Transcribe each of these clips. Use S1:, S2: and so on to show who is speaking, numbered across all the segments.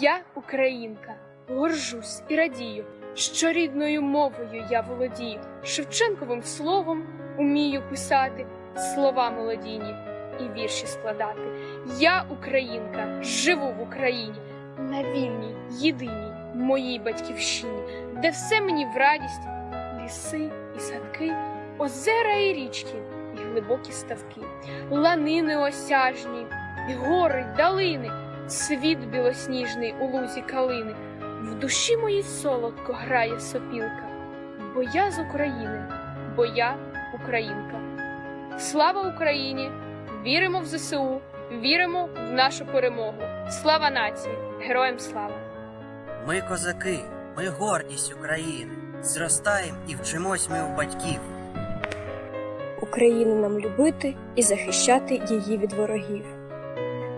S1: Я українка, горжусь і радію, що рідною мовою я володію, Шевченковим словом умію писати слова молодійні і вірші складати. Я українка, живу в Україні, на вільній, єдиній моїй батьківщині, де все мені в радість, ліси і садки, озера і річки, і глибокі ставки, ланини осяжні, і гори, далини, світ білосніжний у лузі калини. В душі моїй солодко грає сопілка, бо я з України, бо я українка. Слава Україні! Віримо в ЗСУ, віримо в нашу перемогу. Слава нації! Героям слава!
S2: Ми козаки, ми гордість України. Зростаємо і вчимось ми у батьків.
S3: Україну нам любити і захищати її від ворогів.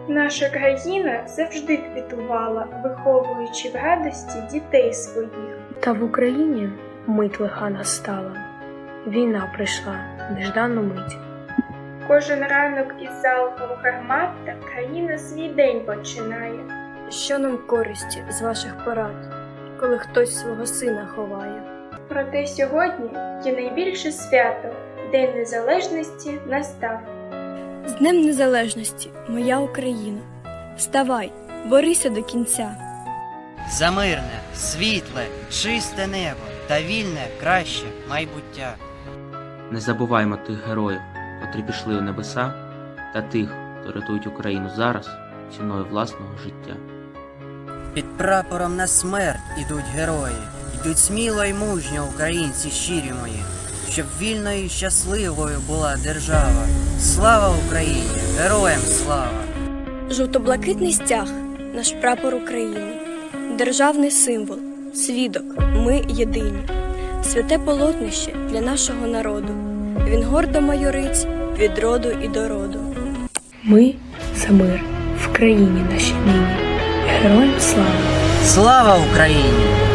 S4: Наша країна завжди квітувала, виховуючи в радості дітей своїх.
S5: Та в Україні мить лиха настала. Війна прийшла неждану мить.
S4: Кожен ранок із залпом гармат та країна свій день починає.
S3: Що нам користі з ваших порад, коли хтось свого сина ховає?
S4: Проте сьогодні є найбільше свято День Незалежності настав.
S3: З Днем Незалежності, моя Україна. Вставай, борися до кінця.
S2: За мирне, світле, чисте небо та вільне, краще майбуття.
S6: Не забуваймо тих героїв, котрі пішли у небеса, та тих, хто рятують Україну зараз ціною власного життя.
S2: Під прапором на смерть ідуть герої, йдуть сміло й мужньо українці щирі мої, щоб вільною і щасливою була держава. Слава Україні! Героям слава!
S3: Жовто-блакитний стяг наш прапор України, державний символ, свідок, ми єдині, святе полотнище для нашого народу. Він гордо майорить від роду і до роду.
S5: Ми за мир в країні нашій нині. Героям слава!
S2: Слава Україні!